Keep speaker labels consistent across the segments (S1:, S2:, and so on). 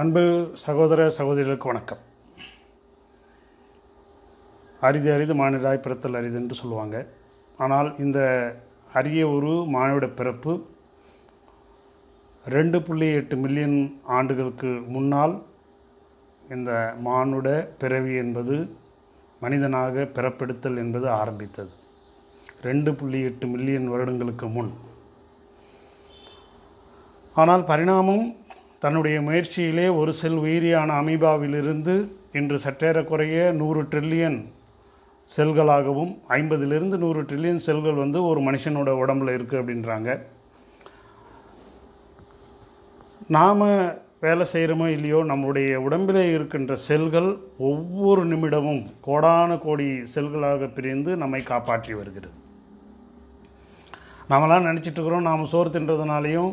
S1: அன்பு சகோதர சகோதரிகளுக்கு வணக்கம். அரிது அரிது மானிடாய் பிறத்தல் அரிது என்று சொல்லுவாங்க. ஆனால் இந்த அரிய ஒரு மானிட பிறப்பு ரெண்டு புள்ளி எட்டு மில்லியன் ஆண்டுகளுக்கு முன்னால் இந்த மானுட பிறவி என்பது மனிதனாக பிறப்பெடுத்தல் என்பது ஆரம்பித்தது. ரெண்டு புள்ளி எட்டு மில்லியன் வருடங்களுக்கு முன். ஆனால் பரிணாமம் தன்னுடைய முயற்சியிலே ஒரு செல் உயிரியான அமீபாவிலிருந்து இன்று சற்றேறக்குறைய நூறு ட்ரில்லியன் செல்களாகவும் ஐம்பதிலிருந்து நூறு ட்ரில்லியன் செல்கள் வந்து ஒரு மனுஷனோட உடம்புல இருக்குது அப்படின்றாங்க. நாம் வேலை செய்கிறோமோ இல்லையோ நம்முடைய உடம்பில் இருக்கின்ற செல்கள் ஒவ்வொரு நிமிடமும் கோடான கோடி செல்களாக பிரிந்து நம்மை காப்பாற்றி வருகிறது. நாமெல்லாம் நினச்சிட்டு இருக்கிறோம் நாம் சோறு தின்றதுனாலையும்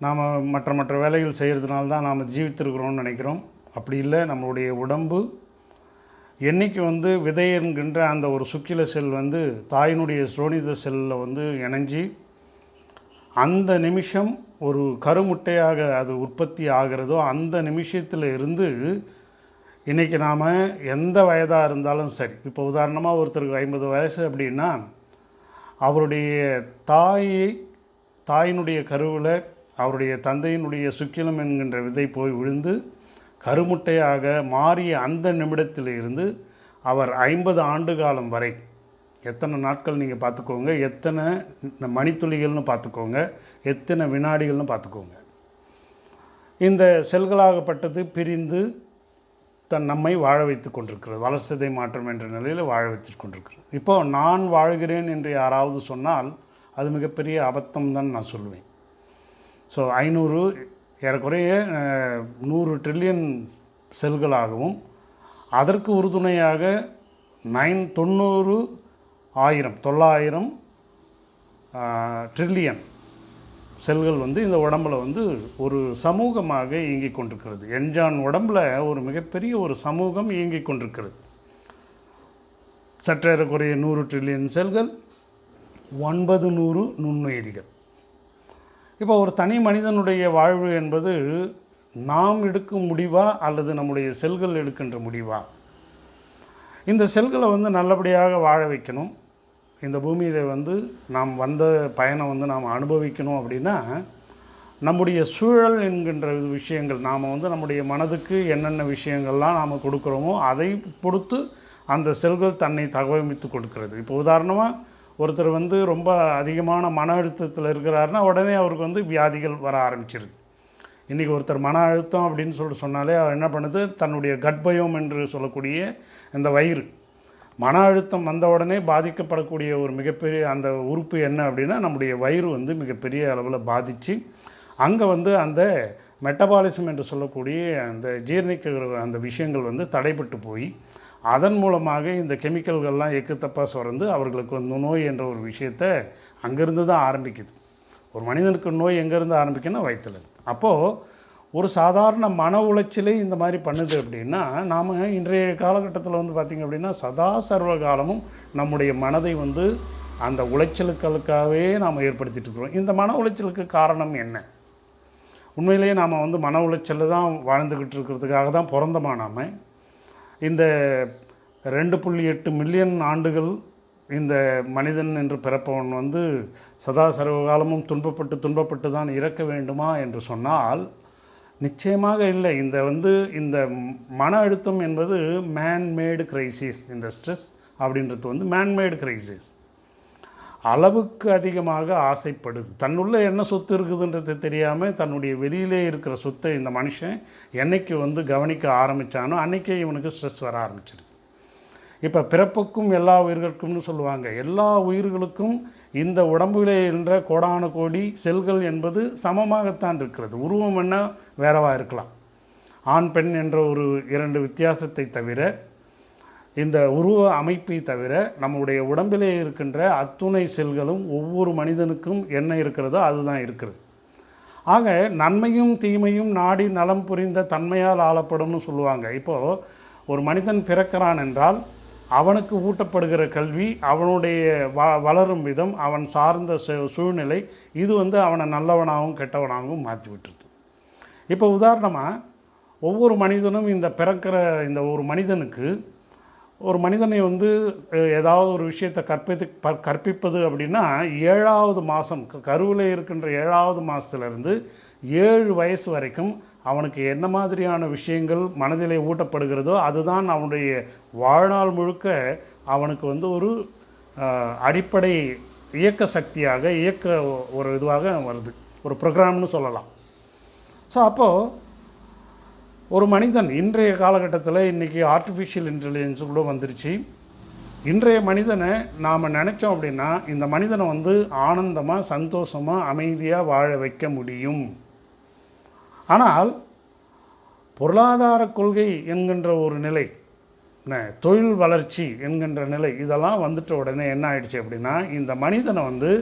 S1: நாம் மற்ற மற்ற வேலைகள் செய்கிறதுனால தான் நாம் ஜீவித்திருக்கிறோம்னு நினைக்கிறோம். அப்படி இல்லை நம்மளுடைய உடம்பு என்னைக்கு வந்து விதை என்கின்ற அந்த ஒரு சுக்கில செல் வந்து தாயினுடைய ஸ்ரோனித செல்லில் வந்து இணைஞ்சி அந்த நிமிஷம் ஒரு கருமுட்டையாக அது உற்பத்தி ஆகிறதோ அந்த நிமிஷத்தில் இருந்து இன்றைக்கி நாம் எந்த வயதாக இருந்தாலும் சரி இப்போ உதாரணமாக ஒருத்தருக்கு ஐம்பது வயசு அப்படின்னா அவருடைய தாயை தாயினுடைய கருவில் அவருடைய தந்தையினுடைய சுக்கிலம் என்கின்ற விதை போய் விழுந்து கருமுட்டையாக மாறிய அந்த நிமிடத்திலிருந்து அவர் ஐம்பது ஆண்டு காலம் வரை எத்தனை நாட்கள் நீங்கள் பார்த்துக்கோங்க எத்தனை மணித்துளிகள்னு பார்த்துக்கோங்க எத்தனை வினாடிகள்னு பார்த்துக்கோங்க. இந்த செல்களாகப்பட்டது பிரிந்து தன் நம்மை வாழ வைத்து கொண்டிருக்கிறது வளர்ச்சதை மாற்றம் என்ற நிலையில் வாழ வைத்து கொண்டிருக்கிறது. இப்போது நான் வாழ்கிறேன் என்று யாராவது சொன்னால் அது மிகப்பெரிய அபத்தம் தான் நான் சொல்லுவேன் ஸோ ஐநூறு ஏறக்குறைய நூறு ட்ரில்லியன் செல்களாகவும் அதற்கு உறுதுணையாக நைன் தொண்ணூறு ஆயிரம் தொள்ளாயிரம் ட்ரில்லியன் செல்கள் வந்து இந்த உடம்புல வந்து ஒரு சமூகமாக இயங்கிக் கொண்டிருக்கிறது. என்ஜான் உடம்புல ஒரு மிகப்பெரிய ஒரு சமூகம் இயங்கிக் கொண்டிருக்கிறது. சற்றேறக்குறைய நூறு ட்ரில்லியன் செல்கள் ஒன்பது நூறு நுண்ணுயிரிகள். இப்போ ஒரு தனி மனிதனுடைய வாழ்வு என்பது நாம் எடுக்கும் முடிவா அல்லது நம்முடைய செல்கள் எடுக்கின்ற முடிவா? இந்த செல்களை வந்து நல்லபடியாக வாழ வைக்கணும். இந்த பூமியில் வந்து நாம் வந்த பயணம் வந்து நாம் அனுபவிக்கணும் அப்படின்னா நம்முடைய சூழல் என்கின்ற விஷயங்கள் நாம் வந்து நம்முடைய மனதுக்கு என்னென்ன விஷயங்கள்லாம் நாம் கொடுக்குறோமோ அதை பொறுத்து அந்த செல்கள் தன்னை தகவமைத்து கொடுக்கிறது. இப்போ உதாரணமாக ஒருத்தர் வந்து ரொம்ப அதிகமான மன அழுத்தத்தில் இருக்கிறாருன்னா உடனே அவருக்கு வந்து வியாதிகள் வர ஆரம்பிச்சிருது. இன்றைக்கி ஒருத்தர் மன அழுத்தம் அப்படின்னு சொல்லிட்டு சொன்னாலே அவர் என்ன பண்ணுது? தன்னுடைய கட்பயம் என்று சொல்லக்கூடிய இந்த வயிறு. மன அழுத்தம் வந்த உடனே பாதிக்கப்படக்கூடிய ஒரு மிகப்பெரிய அந்த உறுப்பு என்ன அப்படின்னா நம்முடைய வயிறு வந்து மிகப்பெரிய அளவில் பாதித்து அங்கே வந்து அந்த மெட்டபாலிசம் என்று சொல்லக்கூடிய அந்த ஜீரணிக்கிற அந்த விஷயங்கள் வந்து தடைப்பட்டு போய் அதன் மூலமாக இந்த கெமிக்கல்கள்லாம் எக்குத்தப்பாக சுரந்து அவர்களுக்கு வந்து நோய் என்ற ஒரு விஷயத்தை அங்கேருந்து தான் ஆரம்பிக்குது. ஒரு மனிதனுக்கு நோய் எங்கேருந்து ஆரம்பிக்குன்னா வயிற்றுல அப்போது ஒரு சாதாரண மன உளைச்சலே இந்த மாதிரி பண்ணுது அப்படின்னா நாம் இன்றைய காலகட்டத்தில் வந்து பார்த்திங்க அப்படின்னா சதா சர்வ காலமும் நம்முடைய மனதை வந்து அந்த உளைச்சலுக்களுக்காகவே நாம் ஏற்படுத்திட்டு இருக்கிறோம். இந்த மன உளைச்சலுக்கு காரணம் என்ன? உண்மையிலேயே நாம் வந்து மன உளைச்சலில் தான் வாழ்ந்துக்கிட்டு இருக்கிறதுக்காக தான் பிறந்தமா நாம? இந்த ரெண்டு புள்ளி எட்டு மில்லியன் ஆண்டுகள் இந்த மனிதன் என்று பிறப்பவன் வந்து சதா சர்வகாலமும் துன்பப்பட்டு துன்பப்பட்டு தான் இறக்க வேண்டுமா என்று சொன்னால் நிச்சயமாக இல்லை. இந்த வந்து இந்த மன அழுத்தம் என்பது மேன்மேடு கிரைசிஸ் இந்த ஸ்ட்ரெஸ் அப்படின்றது வந்து மேன்மேடு கிரைசிஸ் அளவுக்கு அதிகமாக ஆசைப்படுது. தன்னுள்ளே என்ன சொத்து இருக்குதுன்றது தெரியாமல் தன்னுடைய வெளியிலே இருக்கிற சொத்தை இந்த மனுஷன் என்னைக்கு வந்து கவனிக்க ஆரம்பித்தானோ அன்றைக்கே இவனுக்கு ஸ்ட்ரெஸ் வர ஆரம்பிச்சிருக்கு இப்போ பிறப்புக்கும் எல்லா உயிர்களுக்கும்னு சொல்லுவாங்க. எல்லா உயிர்களுக்கும் இந்த உடம்பிலே என்ற கோடான கோடி செல்கள் என்பது சமமாகத்தான் இருக்கிறது. உருவம் என்ன? வேறவா இருக்கலாம். ஆண் பெண் என்ற ஒரு இரண்டு வித்தியாசத்தை தவிர இந்த உருவ அமைப்பை தவிர நம்முடைய உடம்பிலே இருக்கின்ற அத்துணை செல்களும் ஒவ்வொரு மனிதனுக்கும் என்ன இருக்கிறதோ அதுதான் இருக்கிறது. ஆக நன்மையும் தீமையும் நாடி நலம் புரிந்த தன்மையால் ஆளப்படும்னு சொல்லுவாங்க. இப்போது ஒரு மனிதன் பிறக்கிறான் என்றால் அவனுக்கு ஊட்டப்படுகிற கல்வி அவனுடைய வ வளரும் விதம் அவன் சார்ந்த சூழ்நிலை இது வந்து அவனை நல்லவனாகவும் கெட்டவனாகவும் மாற்றி விட்டுருது இப்போ உதாரணமாக ஒவ்வொரு மனிதனும் இந்த பிறக்கிற இந்த ஒரு மனிதனுக்கு ஒரு மனிதனை வந்து ஏதாவது ஒரு விஷயத்தை கற்பித்து ப- கற்பிப்பது அப்படின்னா ஏழாவது மாதம் கருவில் இருக்கின்ற ஏழாவது மாதத்துலேருந்து ஏழு வயசு வரைக்கும் அவனுக்கு என்ன மாதிரியான விஷயங்கள் மனதிலே ஊட்டப்படுகிறதோ அதுதான் அவனுடைய வாழ்நாள் முழுக்க அவனுக்கு வந்து ஒரு அடிப்படை இயக்க சக்தியாக இயக்க ஒரு இதுவாக வருது. ஒரு ப்ரோக்ராம்னு சொல்லலாம். ஸோ அப்போது ஒரு மனிதன் இன்றைய காலகட்டத்தில் இன்றைக்கி ஆர்டிஃபிஷியல் இன்டெலிஜென்ஸ் கூட வந்துருச்சு. இன்றைய மனிதனை நாம் நினச்சோம் அப்படின்னா இந்த மனிதனை வந்து ஆனந்தமாக சந்தோஷமாக அமைதியாக வாழ வைக்க முடியும். ஆனால் பொருளாதார கொள்கை என்கின்ற ஒரு நிலை தொழில் வளர்ச்சி என்கின்ற நிலை இதெல்லாம் வந்துட்ட உடனே என்ன ஆயிடுச்சு அப்படின்னா இந்த மனிதனை வந்து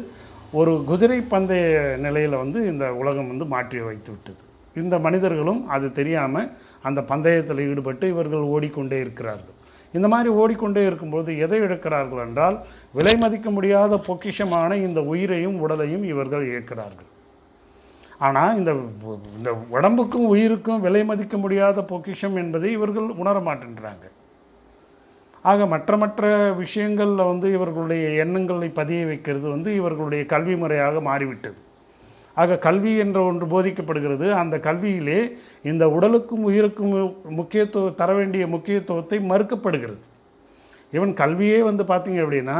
S1: ஒரு குதிரை பந்தய நிலையில் வந்து இந்த உலகம் வந்து மாற்றி வைத்து விட்டது. இந்த மனிதர்களும் அது தெரியாமல் அந்த பந்தயத்தில் ஈடுபட்டு இவர்கள் ஓடிக்கொண்டே இருக்கிறார்கள். இந்த மாதிரி ஓடிக்கொண்டே இருக்கும்போது எதை இழக்கிறார்கள் என்றால் விலை மதிக்க முடியாத பொக்கிஷமான இந்த உயிரையும் உடலையும் இவர்கள் இழக்கிறார்கள். ஆனால் இந்த இந்த உடம்புக்கும் உயிருக்கும் விலை மதிக்க முடியாத பொக்கிஷம் என்பதை இவர்கள் உணர மாட்டேன்றாங்க. ஆக மற்ற மற்ற விஷயங்களில் வந்து இவர்களுடைய எண்ணங்களை பதிய வைக்கிறது வந்து இவர்களுடைய கல்வி முறையாக மாறிவிட்டது. ஆக கல்வி என்ற ஒன்று போதிக்கப்படுகிறது. அந்த கல்வியிலே இந்த உடலுக்கும் உயிருக்கும் முக்கியத்துவம் தர வேண்டிய முக்கியத்துவத்தை மறுக்கப்படுகிறது. ஈவன் கல்வியே வந்து பார்த்திங்க அப்படின்னா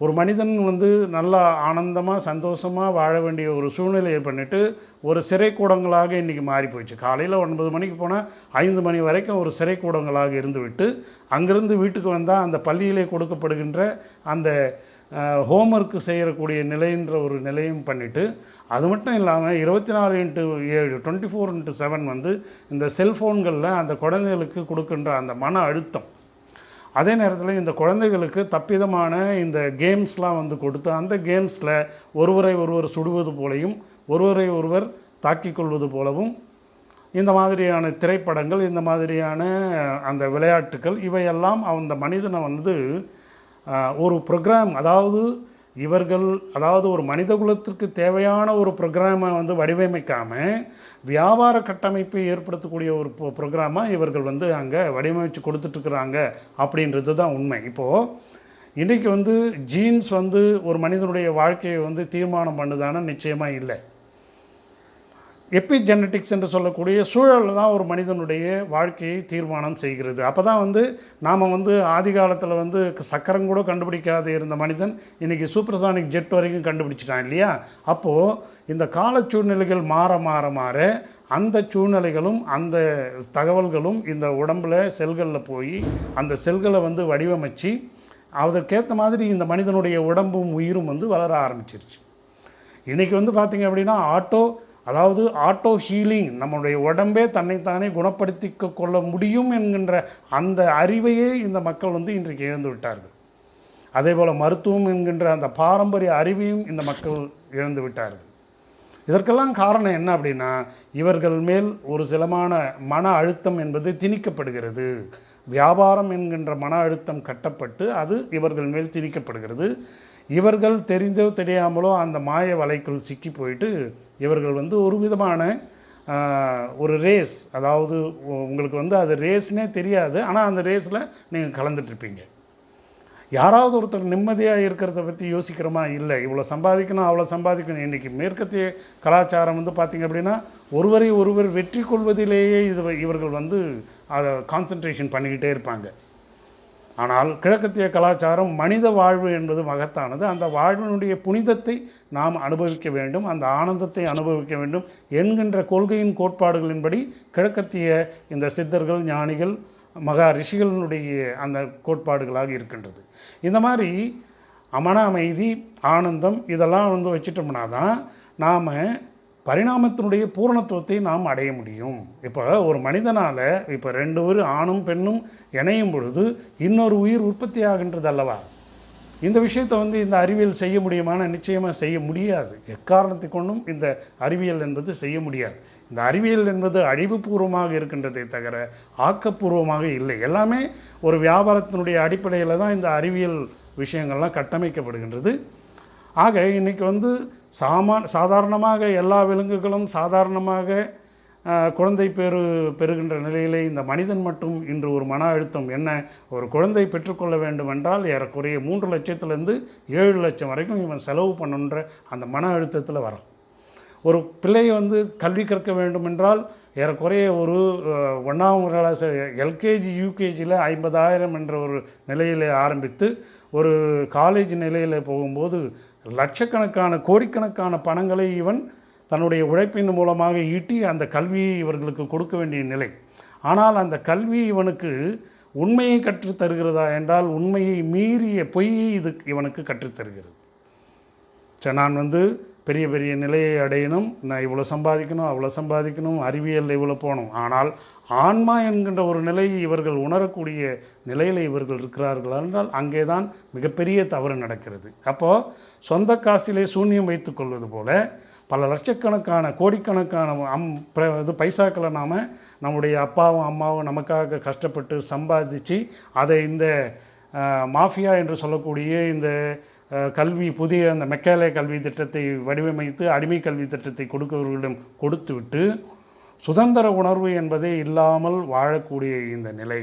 S1: ஒரு மனிதன் வந்து நல்லா ஆனந்தமாக சந்தோஷமாக வாழ வேண்டிய ஒரு சூழ்நிலையை பண்ணிட்டு ஒரு சிறைக்கூடங்களாக இன்றைக்கி மாறி போயிடுச்சு காலையில் ஒன்பது மணிக்கு போனால் ஐந்து மணி வரைக்கும் ஒரு சிறைக்கூடங்களாக இருந்துவிட்டு அங்கிருந்து வீட்டுக்கு வந்தால் அந்த பள்ளியிலே கொடுக்கப்படுகின்ற அந்த ஹோம்ஒர்க்கு செய்யக்கூடிய நிலைன்ற ஒரு நிலையும் பண்ணிவிட்டு அது மட்டும் இல்லாமல் இருபத்தி நாலு இன்ட்டு ஏழு டுவெண்ட்டி ஃபோர் இன்ட்டு செவன் வந்து இந்த செல்ஃபோன்களில் அந்த குழந்தைகளுக்கு கொடுக்கின்ற அந்த மன அழுத்தம். அதே நேரத்தில் இந்த குழந்தைகளுக்கு தப்பிதமான இந்த கேம்ஸ்லாம் வந்து கொடுத்து அந்த கேம்ஸில் ஒருவரை ஒருவர் சுடுவது போலையும் ஒருவரை ஒருவர் தாக்கிக் கொள்வது போலவும் இந்த மாதிரியான திரைப்படங்கள் இந்த மாதிரியான அந்த விளையாட்டுக்கள் இவையெல்லாம் அந்த மனிதனை வந்து ஒரு ப்ரோக்ராம் அதாவது இவர்கள் அதாவது ஒரு மனித குலத்திற்கு தேவையான ஒரு ப்ரோக்ராமை வந்து வடிவமைக்காமல் வியாபார கட்டமைப்பை ஏற்படுத்தக்கூடிய ஒரு ப்ரோக்ராமாக இவர்கள் வந்து அங்கே வடிவமைச்சு கொடுத்துட்ருக்குறாங்க அப்படின்றது தான் உண்மை. இப்போது இன்றைக்கி வந்து ஜீன்ஸ் வந்து ஒரு மனிதனுடைய வாழ்க்கையை வந்து தீர்மானம் பண்ணுதானா நிச்சயமாக இல்லை. எபிஜெனட்டிக்ஸ் என்று சொல்லக்கூடிய சூழல் தான் ஒரு மனிதனுடைய வாழ்க்கையை தீர்மானம் செய்கிறது. அப்போ தான் வந்து நாம் வந்து ஆதி காலத்தில் வந்து சக்கரம் கூட கண்டுபிடிக்காத இருந்த மனிதன் இன்றைக்கி சூப்பர்சானிக் ஜெட் வரைக்கும் கண்டுபிடிச்சிட்டான் இல்லையா? அப்போது இந்த கால சூழ்நிலைகள் மாற மாற மாற அந்த சூழ்நிலைகளும் அந்த தகவல்களும் இந்த உடம்பில் செல்களில் போய் அந்த செல்களை வந்து வடிவமைச்சு அதற்கேற்ற மாதிரி இந்த மனிதனுடைய உடம்பும் உயிரும் வந்து வளர ஆரம்பிச்சிருச்சு. இன்றைக்கி வந்து பார்த்திங்க அப்படின்னா ஆட்டோ அதாவது ஆட்டோ ஹீலிங் நம்மளுடைய உடம்பே தன்னைத்தானே குணப்படுத்திக்க கொள்ள முடியும் என்கின்ற அந்த அறிவையே இந்த மக்கள் வந்து இன்றைக்கு இழந்து விட்டார்கள். அதே போல் மருத்துவம் என்கின்ற அந்த பாரம்பரிய அறிவையும் இந்த மக்கள் இழந்து விட்டார்கள். இதற்கெல்லாம் காரணம் என்ன அப்படின்னா இவர்கள் மேல் ஒரு சிலமான மன அழுத்தம் என்பது திணிக்கப்படுகிறது. வியாபாரம் என்கின்ற மன அழுத்தம் கட்டப்பட்டு அது இவர்கள் மேல் திணிக்கப்படுகிறது. இவர்கள் தெரிந்தோ தெரியாமலோ அந்த மாய வலைக்குள் சிக்கி போயிட்டு இவர்கள் வந்து ஒரு விதமான ஒரு ரேஸ் அதாவது உங்களுக்கு வந்து அது ரேஸ்னே தெரியாது. ஆனால் அந்த ரேஸில் நீங்கள் கலந்துட்டுருப்பீங்க யாராவது ஒருத்தர் நிம்மதியாக இருக்கிறத பற்றி யோசிக்கிறோமா? இல்லை. இவ்வளோ சம்பாதிக்கணும் அவ்வளோ சம்பாதிக்கணும். இன்றைக்கி மேற்கத்திய கலாச்சாரம் வந்து பார்த்திங்க அப்படின்னா ஒருவரை ஒருவர் வெற்றி கொள்வதிலேயே இது இவர்கள் வந்து அதை கான்சன்ட்ரேஷன் பண்ணிக்கிட்டே இருப்பாங்க. ஆனால் கிழக்கத்திய கலாச்சாரம் மனித வாழ்வு என்பது மகத்தானது. அந்த வாழ்வினுடைய புனிதத்தை நாம் அனுபவிக்க வேண்டும் அந்த ஆனந்தத்தை அனுபவிக்க வேண்டும் என்கின்ற கொள்கையின் கோட்பாடுகளின்படி கிழக்கத்திய இந்த சித்தர்கள் ஞானிகள் மகா ரிஷிகளினுடைய அந்த கோட்பாடுகளாக இருக்கின்றது. இந்த மாதிரி அமன அமைதி ஆனந்தம் இதெல்லாம் வந்து வச்சுட்டோம்னா தான் நாம் பரிணாமத்தினுடைய பூரணத்துவத்தை நாம் அடைய முடியும். இப்போ ஒரு மனிதனால் இப்போ ரெண்டு உயிர் ஆணும் பெண்ணும் இணையும் பொழுது இன்னொரு உயிர் உற்பத்தி ஆகின்றது அல்லவா? இந்த விஷயத்தை வந்து இந்த அறிவியல் செய்ய முடியுமான நிச்சயமாக செய்ய முடியாது. எக்காரணத்தை கொண்டும் இந்த அறிவியல் என்பது செய்ய முடியாது. இந்த அறிவியல் என்பது அழிவுபூர்வமாக இருக்கின்றதை தவிர ஆக்கப்பூர்வமாக இல்லை. எல்லாமே ஒரு வியாபாரத்தினுடைய அடிப்படையில் தான் இந்த அறிவியல் விஷயங்கள்லாம் கட்டமைக்கப்படுகின்றது. ஆக இன்றைக்கி வந்து சாமா சாதாரணமாக எல்லா விலங்குகளும் சாதாரணமாக குழந்தை பேரு பெறுகின்ற நிலையிலே இந்த மனிதன் மட்டும் இன்று ஒரு மன அழுத்தம் என்ன? ஒரு குழந்தை பெற்றுக்கொள்ள வேண்டும் என்றால் ஏறக்குறைய மூன்று லட்சத்துலேருந்து ஏழு லட்சம் வரைக்கும் இவன் செலவு பண்ணுன்ற அந்த மன அழுத்தத்தில் வரும் ஒரு பிள்ளையை வந்து கல்வி கற்க வேண்டும் என்றால் ஏறக்குறைய ஒரு ஒன்றாம் கிளாஸ் எல்கேஜி யூகேஜியில் ஐம்பதாயிரம் என்ற ஒரு நிலையில் ஆரம்பித்து ஒரு காலேஜ் நிலையில் போகும்போது லட்சக்கணக்கான கோடிக்கணக்கான பணங்களை இவன் தன்னுடைய உழைப்பின் மூலமாக ஈட்டி அந்த கல்வியை இவர்களுக்கு கொடுக்க வேண்டிய நிலை. ஆனால் அந்த கல்வி இவனுக்கு உண்மையை கற்றுத் தருகிறதா என்றால் உண்மையை மீறிய பொய்யை இது இவனுக்கு கற்றுத் தருகிறது. சரி நான் வந்து பெரிய பெரிய நிலையை அடையணும் நான் இவ்வளோ சம்பாதிக்கணும் அவ்வளோ சம்பாதிக்கணும் அறிவியலில் இவ்வளோ போகணும். ஆனால் ஆன்மா என்கின்ற ஒரு நிலையை இவர்கள் உணரக்கூடிய நிலையில் இவர்கள் இருக்கிறார்கள் என்றால் அங்கே தான் மிகப்பெரிய தவறு நடக்கிறது. அப்போது சொந்த காசிலே சூன்யம் வைத்து கொள்வது போல பல லட்சக்கணக்கான கோடிக்கணக்கான அம் பிர- இது பைசாக்களை நாம் நம்முடைய அப்பாவும் அம்மாவும் நமக்காக கஷ்டப்பட்டு சம்பாதிச்சு அதை இந்த மாஃபியா என்று சொல்லக்கூடிய இந்த கல்வி புதிய அந்த மெக்காலே கல்வி திட்டத்தை வடிவமைத்து அடிமை கல்வி திட்டத்தை கொடுக்கவர்களிடம் கொடுத்துவிட்டு சுதந்திர உணர்வு என்பதே இல்லாமல் வாழக்கூடிய இந்த நிலை.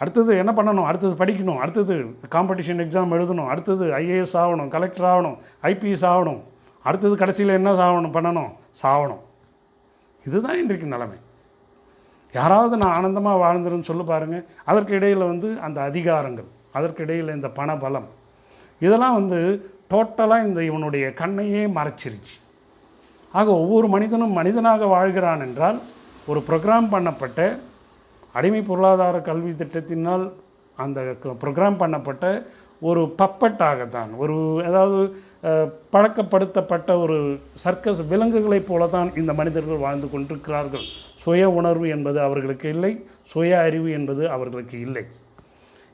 S1: அடுத்தது என்ன பண்ணணும்? அடுத்தது படிக்கணும். அடுத்தது காம்படிஷன் எக்ஸாம் எழுதணும். அடுத்தது ஐஏஎஸ் ஆகணும் கலெக்டர் ஆகணும் ஐபிஎஸ் ஆகணும். அடுத்தது கடைசியில் என்ன சாகணும் பண்ணணும்? சாவணும். இதுதான் இன்றைக்கு நிலைமை. யாராவது நான் ஆனந்தமாக வாழ்ந்துருன்னு சொல்லி பாருங்கள் அதற்கு இடையில் வந்து அந்த அதிகாரங்கள் அதற்கு இடையில் இந்த பண பலம் இதெல்லாம் வந்து டோட்டலாக இந்த இவனுடைய கண்ணையே மறைச்சிருச்சு. ஆக ஒவ்வொரு மனிதனும் மனிதனாக வாழ்கிறான் என்றால் ஒரு ப்ரோக்ராம் பண்ணப்பட்ட அடிமை பொருளாதார கல்வி திட்டத்தினால் அந்த ப்ரோக்ராம் பண்ணப்பட்ட ஒரு பப்பட்டாகத்தான். ஒரு அதாவது பழக்கப்படுத்தப்பட்ட ஒரு சர்க்கஸ் விலங்குகளைப் போல தான் இந்த மனிதர்கள் வாழ்ந்து கொண்டிருக்கிறார்கள். சுய உணர்வு என்பது அவர்களுக்கு இல்லை சுய அறிவு என்பது அவர்களுக்கு இல்லை.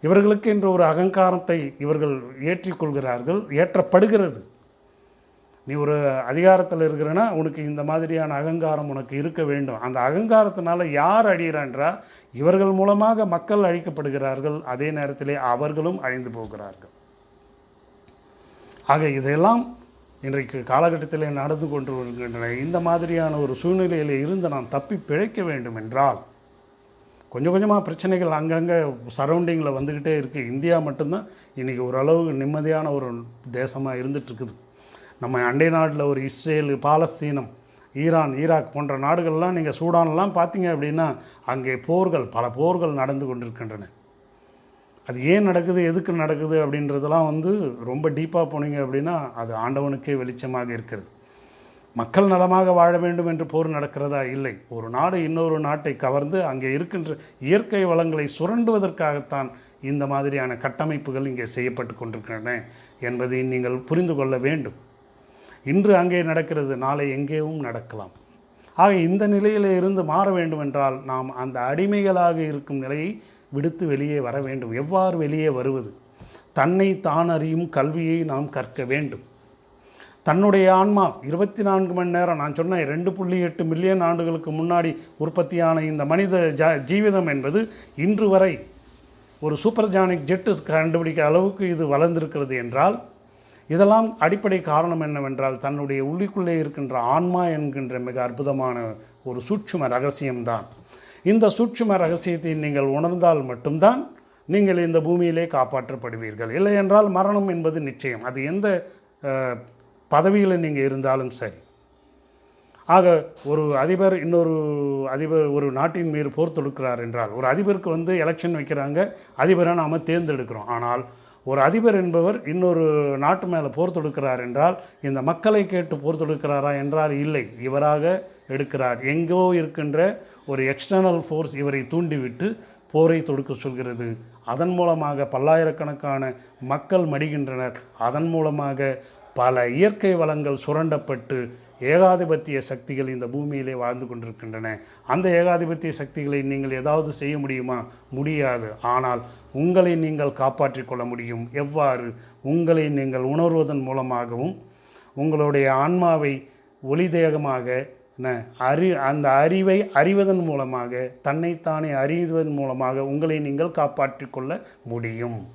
S1: இவர்களுக்கு என்ற ஒரு அகங்காரத்தை இவர்கள் ஏற்றிக்கொள்கிறார்கள் ஏற்றப்படுகிறது. நீ ஒரு அதிகாரத்தில் இருக்கிறனா உனக்கு இந்த மாதிரியான அகங்காரம் உனக்கு இருக்க வேண்டும். அந்த அகங்காரத்தினால யார் அழிகிறான்றா இவர்கள் மூலமாக மக்கள் அழிக்கப்படுகிறார்கள். அதே நேரத்திலே அவர்களும் அழிந்து போகிறார்கள். ஆக இதையெல்லாம் இன்றைக்கு காலகட்டத்தில் நடந்து கொண்டு வருகின்றன இந்த மாதிரியான ஒரு சூழ்நிலையில் இருந்து நாம் தப்பி பிழைக்க வேண்டும் என்றால் கொஞ்சம் கொஞ்சமாக பிரச்சனைகள் அங்கங்கே சரௌண்டிங்கில் வந்துக்கிட்டே இருக்குது இந்தியா மட்டும்தான் இன்றைக்கி ஓரளவு நிம்மதியான ஒரு தேசமாக இருந்துகிட்ருக்குது நம்ம அண்டை நாட்டில் ஒரு இஸ்ரேல் பாலஸ்தீனம் ஈரான் ஈராக் போன்ற நாடுகள்லாம் நீங்கள் சூடான்லாம் பார்த்தீங்க அப்படின்னா அங்கே போர்கள் பல போர்கள் நடந்து கொண்டிருக்கின்றன. அது ஏன் நடக்குது எதுக்கு நடக்குது அப்படின்றதெல்லாம் வந்து ரொம்ப டீப்பாக போனீங்க அப்படின்னா அது ஆண்டவனுக்கே வெளிச்சமாக இருக்கிறது. மக்கள் நலமாக வாழ வேண்டும் என்று போர் நடக்கிறதா இல்லை. ஒரு நாடு இன்னொரு நாட்டை கவர்ந்து அங்கே இருக்கின்ற இயற்கை வளங்களை சுரண்டுவதற்காகத்தான் இந்த மாதிரியான கட்டமைப்புகள் இங்கே செய்யப்பட்டு கொண்டிருக்கின்றன என்பதை நீங்கள் புரிந்து கொள்ள வேண்டும். இன்று அங்கே நடக்கிறது நாளை எங்கேயும் நடக்கலாம். ஆக இந்த நிலையிலே இருந்து மாற வேண்டுமென்றால் நாம் அந்த அடிமைகளாக இருக்கும் நிலையை விடுத்து வெளியே வர வேண்டும். எவ்வாறு வெளியே வருவது? தன்னை தான் அறியும் கல்வியை நாம் கற்க வேண்டும். தன்னுடைய ஆன்மா இருபத்தி நான்கு மணி நேரம் நான் சொன்னேன் ரெண்டு புள்ளி எட்டு மில்லியன் ஆண்டுகளுக்கு முன்னாடி உற்பத்தியான இந்த மனித ஜா ஜீவிதம் என்பது இன்று வரை ஒரு சூப்பர்ஜானிக் ஜெட்டு கண்டுபிடிக்க அளவுக்கு இது வளர்ந்திருக்கிறது என்றால் இதெல்லாம் அடிப்படை காரணம் என்னவென்றால் தன்னுடைய உள்ளிக்குள்ளே இருக்கின்ற ஆன்மா என்கின்ற மிக அற்புதமான ஒரு சூட்சும ரகசியம்தான். இந்த சூட்சும ரகசியத்தை நீங்கள் உணர்ந்தால் மட்டும்தான் நீங்கள் இந்த பூமியிலே காப்பாற்றப்படுவீர்கள். இல்லை என்றால் மரணம் என்பது நிச்சயம். அது எந்த பதவியில் நீங்கள் இருந்தாலும் சரி. ஆக ஒரு அதிபர் இன்னொரு அதிபர் ஒரு நாட்டின் மீது போர் தொடுக்கிறார் என்றால் ஒரு அதிபருக்கு வந்து எலெக்ஷன் வைக்கிறாங்க அதிபரை நாம் தேர்ந்தெடுக்கிறோம். ஆனால் ஒரு அதிபர் என்பவர் இன்னொரு நாட்டு மேலே போர் தொடுக்கிறார் என்றால் இந்த மக்களை கேட்டு போர் தொடுக்கிறாரா என்றால் இல்லை. இவராக எடுக்கிறார். எங்கோ இருக்கின்ற ஒரு எக்ஸ்டர்னல் ஃபோர்ஸ் இவரை தூண்டிவிட்டு போரை தொடுக்க சொல்கிறது. அதன் மூலமாக பல்லாயிரக்கணக்கான மக்கள் மடிகின்றனர். அதன் மூலமாக பல இயற்கை வளங்கள் சுரண்டப்பட்டு ஏகாதிபத்திய சக்திகள் இந்த பூமியிலே வாழ்ந்து கொண்டிருக்கின்றன. அந்த ஏகாதிபத்திய சக்திகளை நீங்கள் ஏதாவது செய்ய முடியுமா? முடியாது. ஆனால் உங்களை நீங்கள் காப்பாற்றிக் கொள்ள முடியும். எவ்வாறு? உங்களை நீங்கள் உணர்வதன் மூலமாகவும் உங்களுடைய ஆன்மாவை ஒளிதேகமாக அறி அந்த அறிவை அறிவதன் மூலமாக தன்னைத்தானே அறிவதன் மூலமாக உங்களை நீங்கள் காப்பாற்றிக் கொள்ள முடியும்.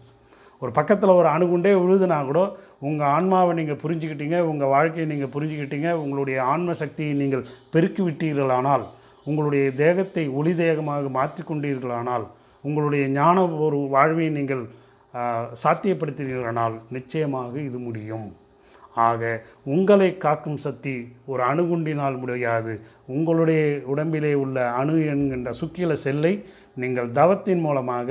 S1: ஒரு பக்கத்தில் ஒரு அணுகுண்டே விழுதுனா கூட உங்கள் ஆன்மாவை நீங்கள் புரிஞ்சுக்கிட்டீங்க உங்கள் வாழ்க்கையை நீங்கள் புரிஞ்சுக்கிட்டீங்க உங்களுடைய ஆன்ம சக்தியை நீங்கள் பெருக்கிவிட்டீர்களானால் உங்களுடைய தேகத்தை ஒளி தேகமாக மாற்றிக்கொண்டீர்களானால் உங்களுடைய ஞான ஒரு வாழ்வை நீங்கள் ஆ, நிச்சயமாக இது முடியும். ஆக உங்களை காக்கும் சக்தி ஒரு அணுகுண்டினால் முடியாது. உங்களுடைய உடம்பிலே உள்ள அணு என்கின்ற சுக்கில செல்லை நீங்கள் தவத்தின் மூலமாக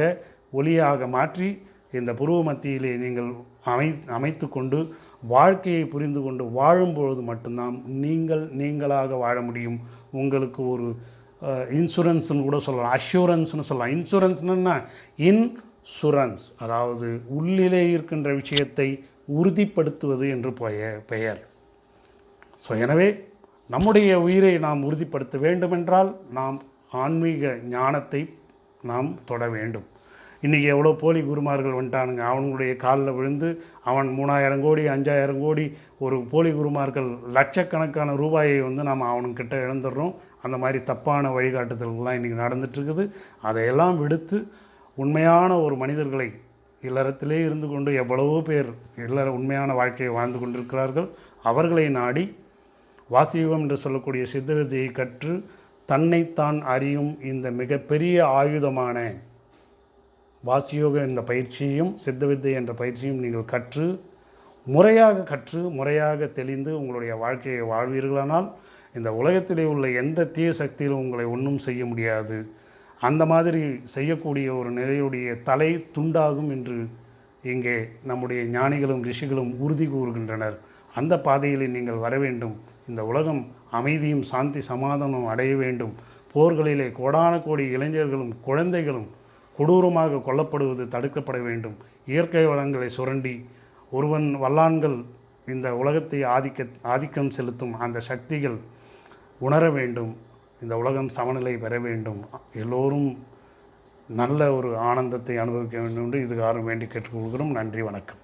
S1: ஒளியாக மாற்றி இந்த புருவ மத்தியிலே நீங்கள் அமை அமைத்து கொண்டு வாழ்க்கையை புரிந்து கொண்டு வாழும்பொழுது மட்டும்தான் நீங்கள் நீங்களாக வாழ முடியும். உங்களுக்கு ஒரு இன்சூரன்ஸ்னு கூட சொல்லலாம். அஷூரன்ஸ்னு சொல்லலாம். இன்சூரன்ஸ்னா இன்சூரன்ஸ் அதாவது உள்ளிலே இருக்கின்ற விஷயத்தை உறுதிப்படுத்துவது என்று பெய- பெயர். ஸோ எனவே நம்முடைய உயிரை நாம் உறுதிப்படுத்த வேண்டுமென்றால் நாம் ஆன்மீக ஞானத்தை நாம் தொட வேண்டும். இன்றைக்கி எவ்வளோ போலி குருமார்கள் வந்துட்டானுங்க. அவனுடைய காலில் விழுந்து அவன் மூணாயிரம் கோடி அஞ்சாயிரம் கோடி ஒரு போலி குருமார்கள் லட்சக்கணக்கான ரூபாயை வந்து நாம் அவனுக்கிட்ட இழந்துடுறோம். அந்த மாதிரி தப்பான வழிகாட்டுதல்கள்லாம் இன்றைக்கி நடந்துட்டுருக்குது. அதையெல்லாம் விடுத்து உண்மையான ஒரு மனிதர்களை இல்லறத்திலே இருந்து கொண்டு எவ்வளவோ பேர் இல்லற உண்மையான வாழ்க்கையை வாழ்ந்து கொண்டிருக்கிறார்கள். அவர்களை நாடி வாசியுகம் என்று சொல்லக்கூடிய சித்த கற்று தன்னைத்தான் அறியும் இந்த மிகப்பெரிய ஆயுதமான வாசியோக என்ற பயிற்சியையும் சித்த வித்தை என்ற பயிற்சியும் நீங்கள் கற்று முறையாக கற்று முறையாக தெளிந்து உங்களுடைய வாழ்க்கையை வாழ்வீர்களானால் இந்த உலகத்திலே உள்ள எந்த தீய சக்தியிலும் உங்களை ஒன்றும் செய்ய முடியாது. அந்த மாதிரி செய்யக்கூடிய ஒரு நிலையுடைய தலை துண்டாகும் என்று இங்கே நம்முடைய ஞானிகளும் ரிஷிகளும் உறுதி கூறுகின்றனர். அந்த பாதையிலே நீங்கள் வர வேண்டும். இந்த உலகம் அமைதியும் சாந்தி சமாதானமும் அடைய வேண்டும். போர்களிலே கோடான கோடி இளைஞர்களும் குழந்தைகளும் கொடூரமாக கொல்லப்படுவது தடுக்கப்பட வேண்டும். இயற்கை வளங்களை சுரண்டி ஒருவன் வல்லான்கள் இந்த உலகத்தை ஆதிக்க ஆதிக்கம் செலுத்தும் அந்த சக்திகள் உணர வேண்டும். இந்த உலகம் சமநிலை பெற வேண்டும். எல்லோரும் நல்ல ஒரு ஆனந்தத்தை அனுபவிக்க வேண்டும் என்று இதுகாரும் வேண்டி கேட்டுக்கொள்கிறோம் நன்றி வணக்கம்.